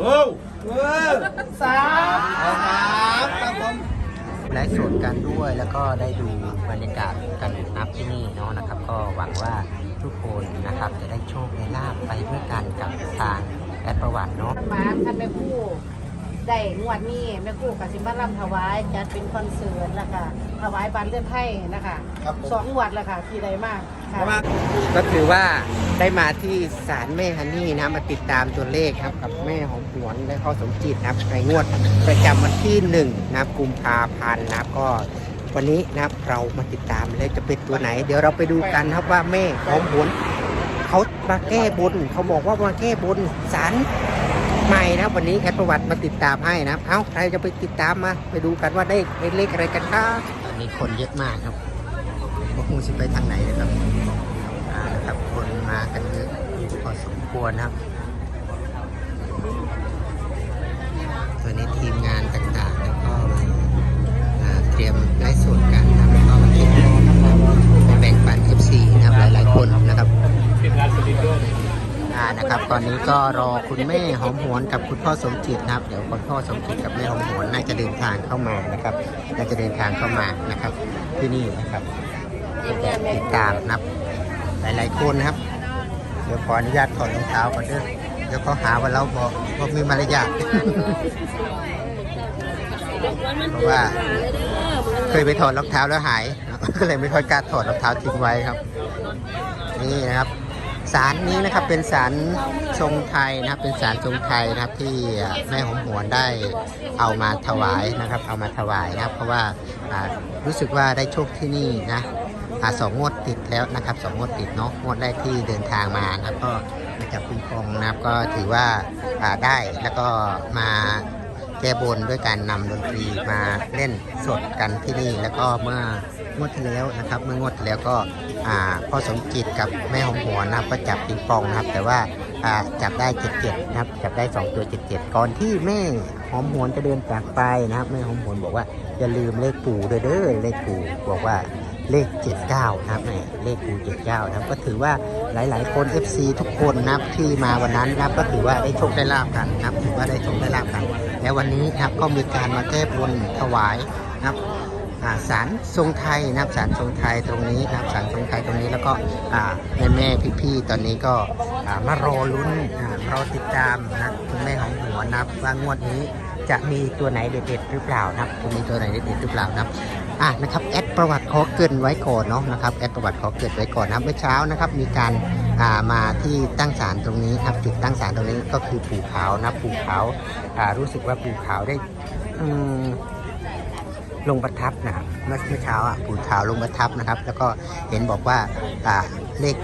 เอ้าสามครับผมไลฟ์สดกันด้วยแล้วก็ได้ดูบรรยากาศกันนับที่นี่เนาะนะครับ ก็หวังว่าทุกคนนะครับจะได้โชคได้ลาบไปด้วยกันกับทางแอดประวัติเนาะหมาคันแม่คู่ได้งวดนี้แม่คู่กับสิมาลำถวายจัดเป็นคอนเสิร์ตแล้วค่ะถวายบันเลื่อนไทยนะคะครับผมสองงวดแล้วค่ะที่ใดมาก ค่ะก็ถือว่าได้มาที่ศาลแม่ฮันนี่นะมาติดตามตัวเลขครับกับแม่หอมหวนและพ่อสมจิตนะครับในงวดประจำวันที่หนึ่งนะครับกุมภาพันธ์นะครับก็วันนี้นะครับเรามาติดตามแล้วจะเป็นตัวไหน เดี๋ยวเราไปดูกันครับว่าแม่หอมหวนเขามาแก้บนเขาบอกว่ามาแก้บนศาลใหม่นะครับวันนี้แอดประวัติมาติดตามให้นะครับเอ้าใครจะไปติดตามมาไปดูกันว่าได้เลขอะไรกันครับตอนนี้คนเยอะมากครับพวกมูสิไปทางไหนนะครับอ่านะ คนมากันเยอะพอสมควรนะครับ ตัวนี้ทีมงานต่างๆแล้วก็มาเตรียมไลฟ์สดกันนะครับแล้วก็มาเก็บไปแบ่งปัน FC นะครับหลายๆคนนะครับอ่านะครับ ตอนนี้ก็รอคุณแม่หอมหวนกับคุณพ่อสมจิตนะครับ เดี๋ยวคุณพ่อสมจิตกับแม่หอมหวนน่าจะเดินทางเข้ามานะครับ น่าจะเดินทางเข้ามานะครับ ที่นี่นะครับติดตามนะครับ หลายๆคนนะครับ เดี๋ยวขออนุญาตถอดรองเท้าก่อนเด้อเดี๋ยวเขาหาว่าเราบอกว่ามีมารยาทเพราะว่า เคยไปถอดรองเท้าแล้วหาย ก็เลยไม่ค่อยกล้าถอดรองเท้าทิ้งไว้ครับ นี่นะครับศาลนี้นะครับเป็นศาลทรงไทยนะครับ เป็นศาลทรงไทยนะครับที่แม่หอมหวนได้เอามาถวายนะครับ เอามาถวายนะครับ เพราะว่าอ่ารู้สึกว่าได้โชคที่นี่นะ อ่าสองงวดติดแล้วนะครับสองงวดติดเนาะงวดแรกที่เดินทางมานะครับก็มาจากปิงปองนะครับก็ถือว่าอ่าได้แล้วก็มาแก้บนด้วยการนำดนตรีมาเล่นสดกันที่นี่ แล้วก็เมื่องวดที่แล้วนะครับ เมื่องวดที่แล้วก็อ่าพ่อสมจิตกับแม่หอมหัวนนะครับก็จับปิงปองนะครับ แต่ว่าอ่าจับได้เจ็ดเจ็ดนะครับจับได้สองตัวเจ็ดเจ็ดก่อนที่แม่หอมหวนจะเดินจากไปนะครับแม่หอมหวนบอกว่าอย่าลืมเลขปู่เด้อเด้อเลขปู่บอกว่า เลข 79 นะครับเนี่เลขปู่79 นะครับ ก็ถือว่าหลาย ๆ คน FC ทุกคนนะครับที่มาวันนั้นนะครับ ก็ถือว่าได้โชคได้ลาบกันนะครับ ถือว่าได้โชคได้ลาบกัน และวันนี้นะครับก็มีการมาแก้บนถวายนะครับอ่าศาลทรงไทยนะครับศาลทรงไทยตรงนี้นะครับศาลทรงไทยตรงนี้แล้วก็แม่แม่ๆพี่ๆตอนนี้ก็มารอลุ้นรอติดตามนะคุณแม่ของหัวนับว่างวดนี้จะมีตัวไหนเด็ดๆหรือเปล่านะครับจะมีตัวไหนเด็ดๆหรือเปล่านะครับอะนะครับแอ ประวัติขอเกินไว้ก่อนเนาะนะครับแอดประวัติขอเกรินไว้ก่อนนะครับเมื่อเช้านะครับมีการามาที่ตั้งศาลตรงนี้ครับจุดตั้งศาลตรงนี้ก็คือปู่ขาวนะปู่ขาวารู้สึกว่าปู่ขาวได้ลงประทับนะครับเมื่อเช้าอะปู่ขาวลงประทับนะครับ แล้วก็เห็นบอกว่าอ่าเลข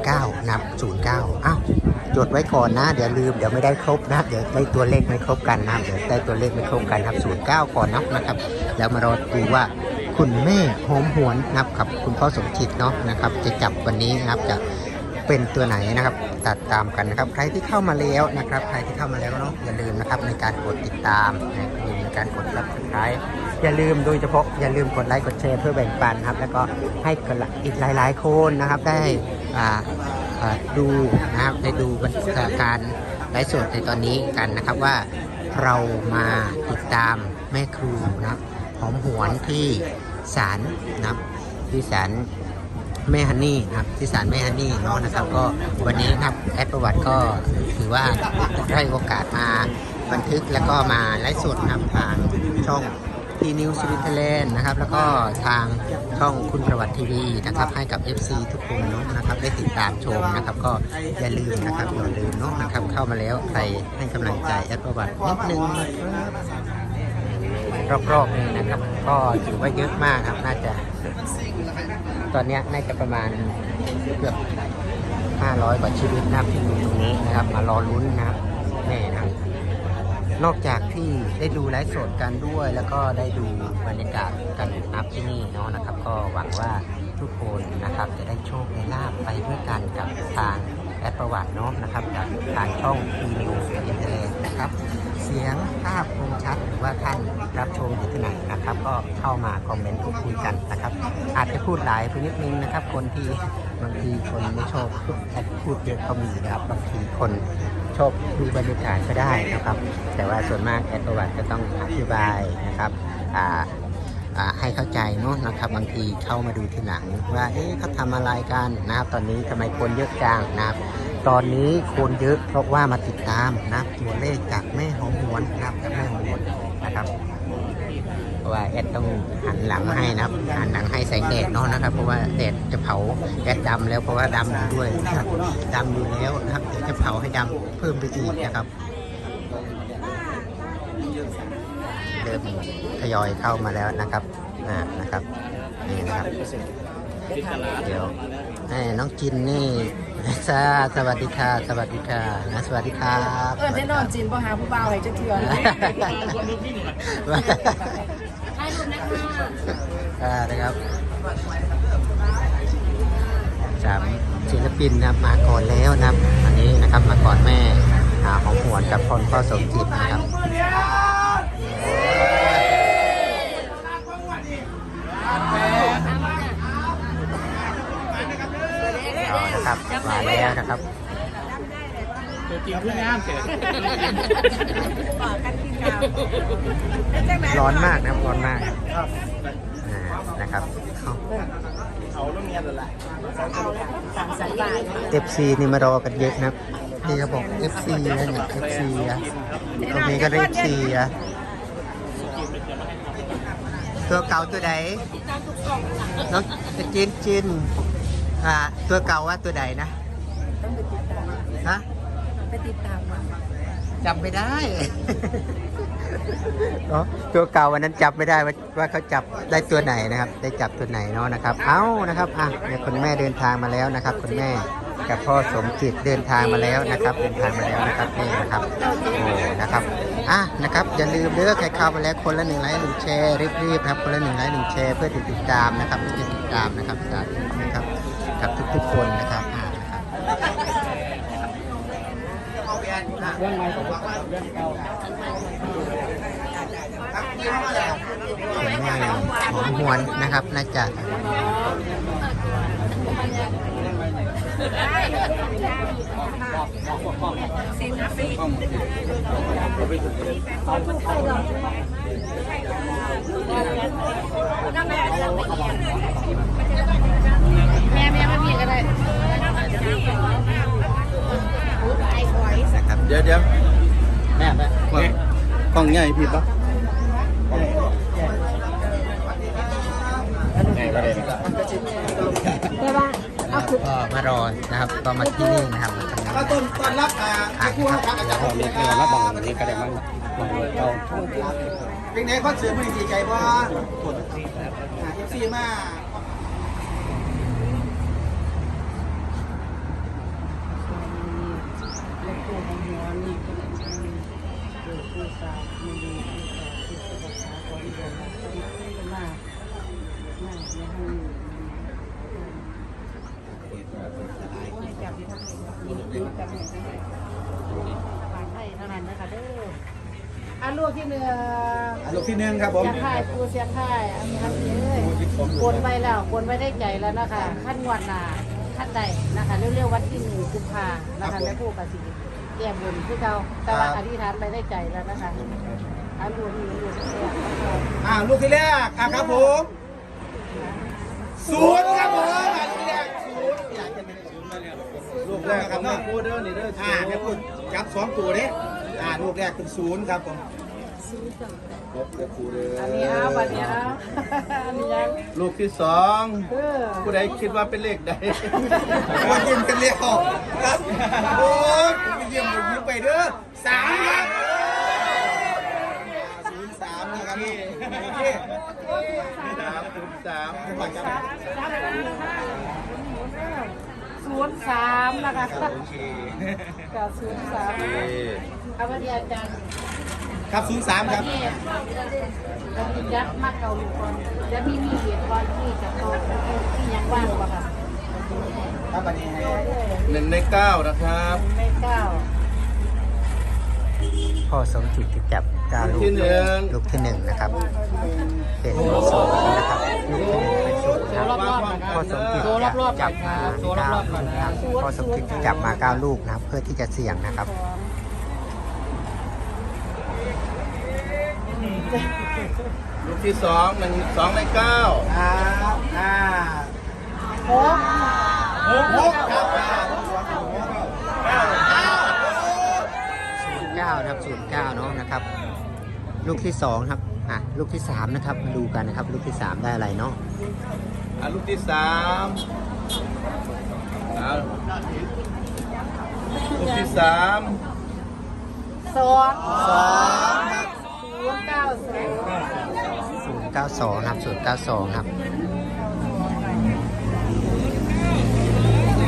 09นะครับ09อ้าวจดไว้ก่อนนะ เดี๋ยวลืมเดี๋ยวไม่ได้ครบนะเดี๋ยวได้ตัวเลขไม่ครบกันนะเดี๋ยวได้ตัวเลขไม่ครบกันครับ09ก่อนนะนะครับ แล้วมารอดูว่า คุณแม่หอมหวนนะครับกับคุณพ่อสมจิตเนาะนะครับ จะจับวันนี้นะครับจะเป็นตัวไหนนะครับตัดตามกันนะครับ ใครที่เข้ามาแล้วนะครับ ใครที่เข้ามาแล้วเนาะอย่าลืมนะครับในการกดติดตามนะอย่าลืมในการกดรับสไครต์อย่าลืมโดยเฉพาะอย่าลืมกดไลค์กดแชร์เพื่อแบ่งปันครับ แล้วก็ให้กับอีกหลาย ๆ คนนะครับได้อ่าดูนะครับได้ดูบรรยากาศไลฟ์สดในตอนนี้กันนะครับว่าเรามาติดตามแม่ครูนะครับ หอมหวนที่ศาลนะครับที่ศาลแม่ฮันนี่นะครับที่ศาลแม่ฮันนี่เนาะนะครับ ก็วันนี้นะครับแอดประวัติก็ถือว่าได้โอกาสมาบันทึกแล้วก็มาไลฟ์สดนะครับทางช่องทีนิวสวิตเซอร์แลนด์นะครับ แล้วก็ทางช่องคุณประวัติทีวีนะครับ ให้กับ FC ทุกคนเนาะนะครับ ได้ติดตามชมนะครับ ก็อย่าลืมนะครับอย่าลืมเนาะนะครับ เข้ามาแล้วใครให้กำลังใจแอดประวัตินิดนึงนะครับ รอบๆนี้นะครับ ก็ถือว่าเยอะมากครับ น่าจะ ตอนนี้น่าจะประมาณเกือบ 500 กว่าชีวิตนะครับที่อยู่ตรงนี้นะครับ มารอลุ้นนะครับแม่นะครับ นอกจากที่ได้ดูไลฟ์สดกันด้วย แล้วก็ได้ดูบรรยากาศกันนับที่นี่เนาะนะครับ ก็หวังว่าทุกคนนะครับ จะได้โชคได้ลาบไปด้วยกันกับทางแอดประวัติเนาะนะครับจากทางช่องทีนิวอินเทอร์เน็ตนะครับ เสียงภาพคมชัดหรือว่าท่านรับชมอยู่ที่ไหนนะครับ ก็เข้ามาคอมเมนต์พูดคุยกันนะครับ อาจจะพูดหลายไปนิดนึงนะครับ คนที่บางทีคนไม่ชอบพูดพูดเยอะก็มีนะครับบางทีคนชอบดูบรรยากาศก็ได้นะครับ แต่ว่าส่วนมากแอดประวัติก็ต้องอธิบายนะครับอ่าอ่าให้เข้าใจเนาะนะครับบางทีเข้ามาดูทีหลังว่าเอ๊ะเขาทำอะไรกันนะครับตอนนี้ทำไมคนเยอะจังนะครับ ตอนนี้คนเยอะเพราะว่ามาติดตามนะตัวเลขจากแม่หอมหวนนะครับจากแม่หอมหวนนะครับเพราะว่าแอดต้องหันหลังให้นะครับหันหลังให้แสงแดดเนาะนะครับ เพราะว่าแดดจะเผาแอดดำแล้วเพราะว่าดำอยู่ด้วยนะครับดำอยู่แล้วนะครับเดี๋ยวจะเผาให้ดำเพิ่มไปอีกนะครับเริ่มทยอยเข้ามาแล้วนะครับอ่านะครับนี่นะครับเดี๋ยว น้องจินนี่จ้าสวัสดีค่ะ สวัสดีค่ะนะสวัสดีครับเออแน่นอนจีนบ่หาผู้บ่าวให้จะเถื่อนให้รูปนะคะอ่านะครับสามศิลปินนะครับมาก่อนแล้วนะครับ อันนี้นะครับมาก่อนแม่อ่าของหวนกับพรพ่อสมจิตนะครับเอา นะครับมาแล้วนะครับตัวจริงขึ้นงามเสร็จร้อนมากนะครับร้อนมากอ่านะครับเข้าเอาแล้วเมียเลยล่ะ FC นี่มารอกันเยอะนะครับนี่เขาบอก FC นะเนี่ย FC อะตรงนี้ก็ได้ FC อะตัวเก่าตัวใดน้องจินจิน อ่าตัวเก่าว่าตัวใดนะฮะไปติดตามมาจำไม่ได้เนาะตัวเก่าวันนั้นจับไม่ได้ว่าว่าเขาจับได้ตัวไหนนะครับ ได้จับตัวไหนเนาะนะครับ เอ้านะครับอะเนี่ยคุณแม่เดินทางมาแล้วนะครับ คุณแม่กับพ่อสมจิตเดินทางมาแล้วนะครับ เดินทางมาแล้วนะครับนี่นะครับโอ้นะครับอะนะครับอย่าลืมเลือกใครเข้ามาแล้วคนละหนึ่งไลค์หนึ่งแชร์รีบๆนะครับคนละหนึ่งไลค์หนึ่งแชร์เพื่อติดตามนะครับเพื่อจะติดตามนะครับสาธุนะครับกับ ทุกคนนะครับอะนะครับเรื่องไงผมว่าเรื่องเก่าผลงานของหวนนะครับน่าจะม่แม่ไม่มีก็ได้ นะครับ เดี๋ยวเดี๋ยวแม่แม่กล้อง กล้องใหญ่ผิดปะใหญ่ก็ได้นะก็มารอนะครับก็มาที่นี่นะครับมาทำงานต้นต้นรับอ่าขายครับแล้วก็มีเรือรับบังนี้ก็ได้มั้งบังเก่าเป็นไงคอนเสิร์ตมันดีใจป่ะกดอ่าเอฟซีมาแล้วตัวของหัวนี่ก็เป็นเกิดผู้สาวมีดีที่สาวที่สุภาพของเดือนละเป็นมากมากในห้องจับที่ทั้ง นี้จับให้ทั้งนี้ฝากให้เท่านั้นนะคะเด้ออันลูกที่หนึ่งอะลูกที่หนึ่งครับผมเสียงค่ายครูเสียงค่ายอันนี้ครับนี่เลยบนไว้แล้วบนไว้ได้ใจแล้วนะคะขั้นงวดหนาขั้นใดนะคะเร็วๆวันที่หนึ่งกุมภานะคะแม่ผู้กสิแก้บนคือเขาแต่ว่าอธิษฐานไปได้ใจแล้วนะคะอันรวมนี้รวมเสียอ่าลูกที่แรกอะครับผมศูนย์ครับผมอะลูกที่แรกศูนย์ลูก แรกครับเนาะพูดเด้อนี่เด้ออ่าแม่พูดจับสองตัวเด้อ่าลูกแรกเป็นศูนย์ครับผมครบเด้อครูเด้ออันนี้เอาบัดนี้เอาอันนี้ยังลูกที่สองเออผู้ใดคิดว่าเป็นเลขใดมายิ้มกันเรียวครับโอ้ยผมไปเยี่ยมไปยิ้มไปเด้อสามครับศูนย์สามนะครับนี่โอเคสามศูนย์สามจังหวัดครับ ศูนย์สามนะคะโอเคกับศูนย์สามเอาบัดนี้อาจารย์ครับศูนย์สามครับนี่เรามียัดมาเกาหลีก่อนจะมีมีเหตุก่อนที่จะเข้าที่ยังว่างปะค่ะครับวันนี้หนึ่งในเก้านะครับ ไม่เก้าพ่อสมจิตจะจับกาลูกที่หนึ่ง ลูกที่หนึ่งนะครับ เป็นศูนย์นะครับ ลูกที่หนึ่งเป็น สูพอสมจิตจับมาเก้าลูกครับพ่อสมจิตจับมาเก้าลูกนะครับ เพื่อที่จะเสี่ยงนะครับลูกที่สองหนึ่งสองในเก้าครับอ่าหกหกหกครับเก้านะครับศูนย์เก้าเนาะนะครับ ลูกที่สองครับ อะ ลูกที่สามนะครับ มาดูกันนะครับ ลูกที่สามได้อะไรเนาะอ่าลูกที่สามอ่าลูกที่สามสองสองครับศูนย์เก้าศูนย์ศูนย์เก้าสองครับศูนย์เก้าสองครับ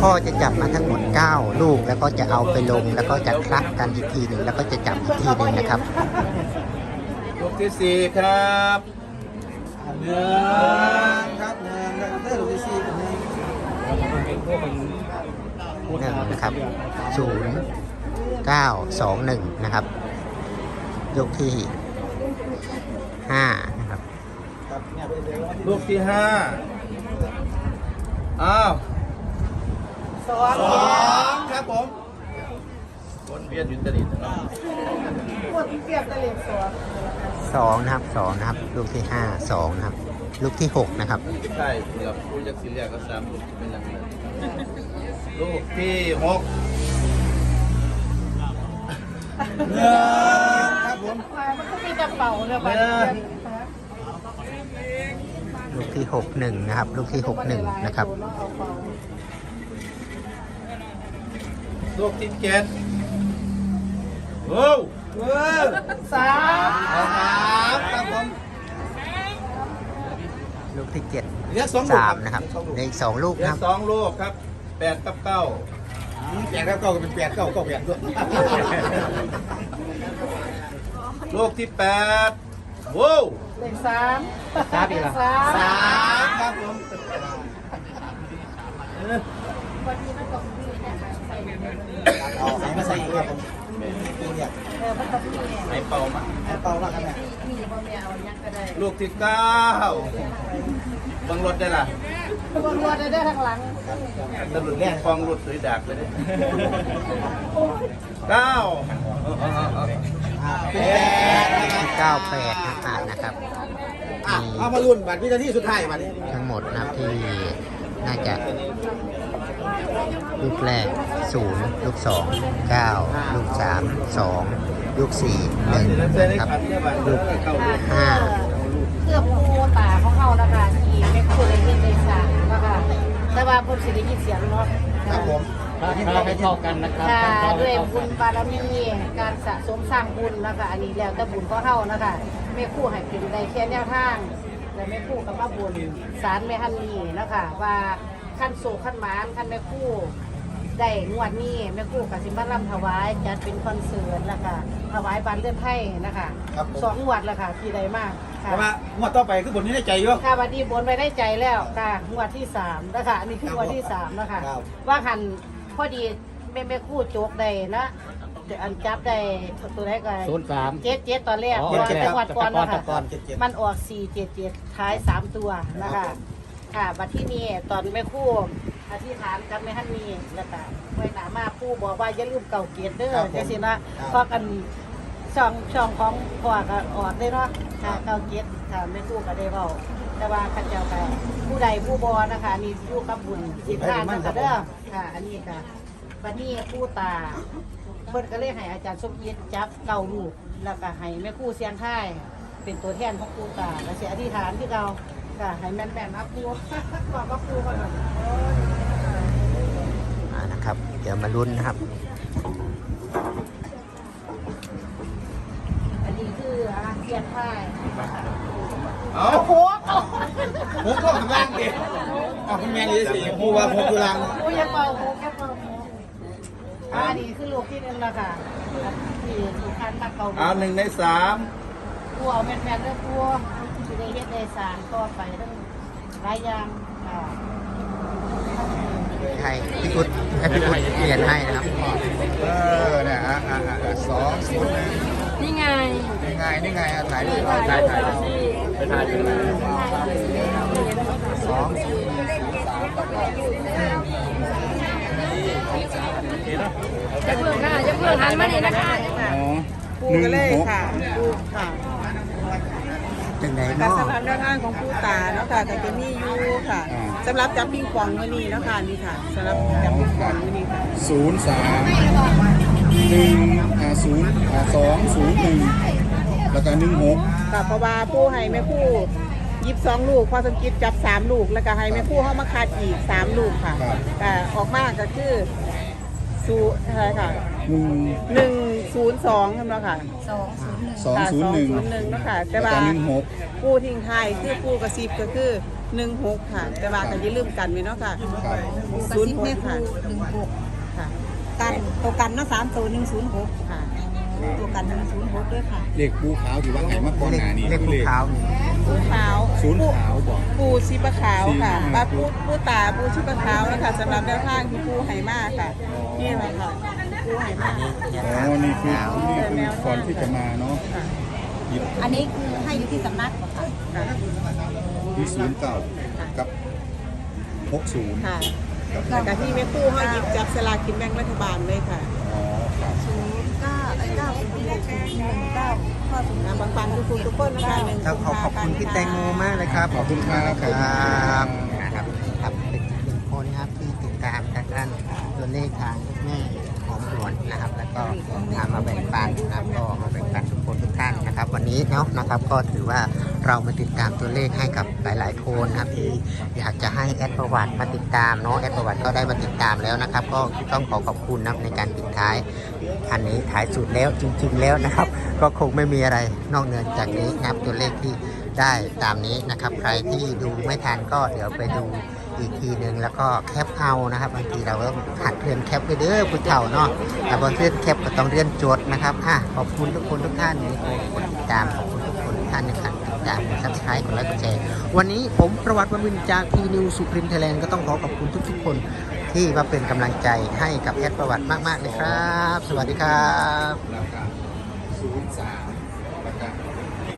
พ่อจะจับมาทั้งหมด 9 ลูกแล้วก็จะเอาไปลงแล้วก็จะคลักกันอีกทีหนึ่งแล้วก็จะจับอีกทีหนึ่งนะครับลูก ที่สี่ครับหนึ่งครับหนึ่งครับเด้อลูกที่สี่กับหนึ่งหนึ่งนะครับศูนย์เก้าสองหนึ่งนะครับยกที่ห้านะครับยเป็นเดี๋ยววันที่ลูกที่ห้าอ้าวสองครับผม วนเวียนอยู่ตลิดเนาะหมดเปรียบตะเล็กสองสองนะครับสองนะครับ ลูกที่ห้าสองนะครับ ลูกที่หกนะครับ ใช่เกือบรู้จักสิเรียกก็สามลูกเป็นอย่างนั้นลูกที่หกหนึ่งครับผมมันก็มีกระเป๋าเนี่ยบัตรลูกที่หกหนึ่งนะครับ ลูกที่หกหนึ่งนะครับ ลูกที่เจ็ด โอ้วเออสามสามครับผมลูกที่เจ็ดเหลือสองลูกสามนะครับเหลืออีกสองลูกเหลืคอรับสองลูกครับแปดกับเก้าแปดครับเก้าก็เป็นแปดเก้าเก้าแปดด้วยลูกที่แปดโว้วเลขสามสามอีกเหรอสามสามครับผมวันนี้มันก็มีนะคะใส่ในนี้เอาไหนมาใส่อีกครับผม นี่เนี่ยเออมันก็มีเนี่ยไอเป่ามาให้เป่าแล้วครับแม่มีบ่มีเอายังก็ได้ลูกที่เก้าบังรถได้ล่ะบนวัวได้ได้ทางหลังตำรวจแย่งฟองรถสวยดักเลยเนี่ยเก้าอ่าเป็นแปดนะครับที่เก้าแปดอ่านนะครับ อะมีเอามาลุ้นบัตรวินาทีสุดท้ายบัตรนี้ ทั้งหมดนะครับที่น่าจะ ลูกแรกศูนย์ลูกสองเก้าลูกสามสองลูกสี่หนึ่งนะครับ ลูกห้าเพื่อผู้ตาของเขานะคะที่ไม่ควรเล่นในสารนะคะแต่ว่าคนสิได้ยินเสียงเนาะครับผมเราให้เท่ากันนะครับค่ะด้วยบุญบารมีการสะสมสร้างบุญนะคะอันนี้แล้วแต่บุญก็เฮานะคะแม่ครู่ให้เป็นได้แค่แนวทางและแม่ครู่กับว่าบุญสารแม่ฮันนี่นะคะว่า ขั้นโศกขั้นหมานขั้นแม่ครู่ได้งวดนี้แม่ครู่กับสิมาร่ำถวายจัดเป็นคอนเสิร์ตนะคะถวายบานเลือดไทยนะคะครับผม สองงวดแล้วค่ะที่ใดมากค่ะแต่ว่างวดต่อไปคือบนนี้ในใจอยู่ ค่ะวันนี้บนไปได้ใจแล้วค่ะงวดที่สามนะคะอันนี้คืองวดที่สามนะคะครับ ว่าหันพอดีแม่แม่คู่โจกได้นะเดี๋ยวอันจับได้ตัวไหนก็ศูนย์สาม เจ็ดเจ็ดตอนแรกอ๋อก่อนเจ็ดจังหวัดก่อนแต่ก่อนนะแต่คะก่อนเจ็ดเจ็ดมันออกสี่เจ็ดเจ็ดท้ายสามตัวนะคะ ค่ะบัดที่นี่ตอนแม่คู่อธิษฐานกับแม่ฮันมีแล้วก็ไว้หนามาคู่บอกว่าอย่าลืมเก่าเกียรติเด้อจังสินะเพราะกันช่องช่องของพ่อก็ออกได้เนาะค่ะเก่าเกียรติค่ะแม่คู่ก็ได้เว้าแต่ว่าข้าเจ้าค่ะผู้ใดผู้บอนะคะนี่อยู่กับบุญสิบห้านะคะเด้อค่ะ อันนี้ค่ะบัดนี้ผู้ตา เพิ่นก็เลยให้อาจารย์สมเกียรติจับเก่าลูกแล้วก็ให้แม่ครู่เสียงไทาย เป็นตัวแทนของผู้ตาแล้วเสียอธิษฐานที่เรา ค่ะให้แม่นๆนะครูบอกว่าครูก่อนนะอ่านะครับ เดี๋ยวมาลุ้นนะครับ อันนี้คืออาเสียงไทายเอาโค้กผมก็ข้างล่างดิอ๋อคุณแม่นี่สิผมว่าผมอยู่ล่างโอ้ยอย่าเป่าโค้กอย่าเป่าโค้กอ่าอันนี้คือลูกที่หนึ่งแล้วค่ะที่ที่คันมาเก่าลูกเอาหนึ่งในสามกลัวแม่นๆเด้อกลัวสิ ได้เฮ็ดได้สร้างต่อไปเรื่องหลายอย่างอ่าให้พี่พุทธให้พี่พุทธเปลี่ยนให้นะครับ เออเนี่ยอะอะอะสองศูนย์หนึ่งนี่ไงนี่ไงนี่ไงอะถ่ายรูปถ่ายถ่ายสิไปถ่ายเป็นไรสองศูนย์หนึ่งสี่สามแล้วก็จะเพิ่งค่ะจะเพิ่งหันมานี่นะคะอ๋อหนึ่งหก ค่ะ ดูค่ะไหนการเนาะ สำหรับแนวทางของผู้ตาเนาะค่ะแต่จะมีอยู่ค่ะสำหรับจับปิงปองมื้อนี้เนาะค่ะนี่ค่ะสำหรับจับปิงปองมื้อนี้ค่ะศูนย์สามหนึ่งอ่าศูนย์อ่าสองศูนย์หนึ่งแล้วก็หนึ่งหกค่ะเพราะว่าผู้ให้แม่ผู้ยิบสองลูกพอสมคิดจับสามลูกแล้วก็ให้แม่ผู้เข้ามาคัดอีกสามลูกค่ะแต่ออกมาก็คือ ศูนย์อะไรค่ะหนึ่งหนึ่งศูนย์สองใช่ไหมค่ะสองศูนย์หนึ่งสองศูนย์หนึ่งสองศูนย์หนึ่งเนาะค่ะ แต่แล้วว่าก็หนึ่งหกผู้ทิ้งท้ายคือผู้กระซิบก็คือหนึ่งหกค่ะ แต่ว่าก็อย่าลืมกันไว้เนาะค่ะครับศูนย์หกค่ะหนึ่งหกค่ะ กันตัวกันนะสามตัวหนึ่งศูนย์หก ค่ะ ตัวกันหนึ่งศูนย์หกด้วยค่ะเลขภูขาวที่ว่าไงมาก่อนเลขหน้านี้เลขภูเขานี่ผู้ขาวศูนย์ขาวบอก ปูชีปะขาวค่ะชีปลาปูปูตาปูชีปะขาวนะคะสำหรับแนวทางที่ปูไหมาค่ะนี่แหละค่ะปูไหมาอ๋อนี่คือนี่คือก่อนที่จะมาเนาะค่ะหยิบอันนี้คือให้อยู่ที่สำนักเหรอค่ะ ค่ะที่ศูนย์เก้ากับหกศูนย์ค่ะครับแล้วก็ที่แม่ปูเขาหยิบจับสลากกินแบ่งรัฐบาลเลยค่ะ ปันทุกคนทุกคนนะคะหนึ่งต้องขอขอบคุณพี่แตงโมมากเลยครับขอบคุณครับครับนะครับครับเป็นอีกหนึ่งคนนะครับที่ติดตามทางด้านตัวเลขทางแม่หอมหวนนะครับ แล้วก็นำมาแบ่งปันนะครับก็มาแบ่งปันทุกคนทุกท่านนะครับ วันนี้เนาะนะครับก็ถือว่าเรามาติดตามตัวเลขให้กับหลาย ๆ คนนะครับที่อยากจะให้แอดประวัติมาติดตามเนาะแอดประวัติก็ได้มาติดตามแล้วนะครับ ก็ต้องขอขอบคุณนะครับในการปิดท้ายอันนี้ท้ายสุดแล้วจริง ๆ แล้วนะครับ ก็คงไม่มีอะไรนอกเหนือจากนี้นะครับตัวเลขที่ได้ตามนี้นะครับ ใครที่ดูไม่ทันก็เดี๋ยวไปดูอีกทีหนึ่งแล้วก็แคปเอานะครับบางทีเราก็หัดเรียนแคปไปเด้อผู้เฒ่าเนาะแต่บางเรียนแคปก็ต้องเรียนโจทย์นะครับอะขอบคุณทุกคนทุกท่านที่กดติดตามขอบคุณทุกคนทุกท่านในการติดตามซับสไครต์กดไลค์กดแชร์วันนี้ผมประวัติวันวินจากทีนิวสุพริมไทยแลนด์ก็ต้องขอขอบคุณทุกๆคนที่มาเป็นกำลังใจให้กับแอดประวัติมากๆเลยครับ สวัสดีครับ 主宰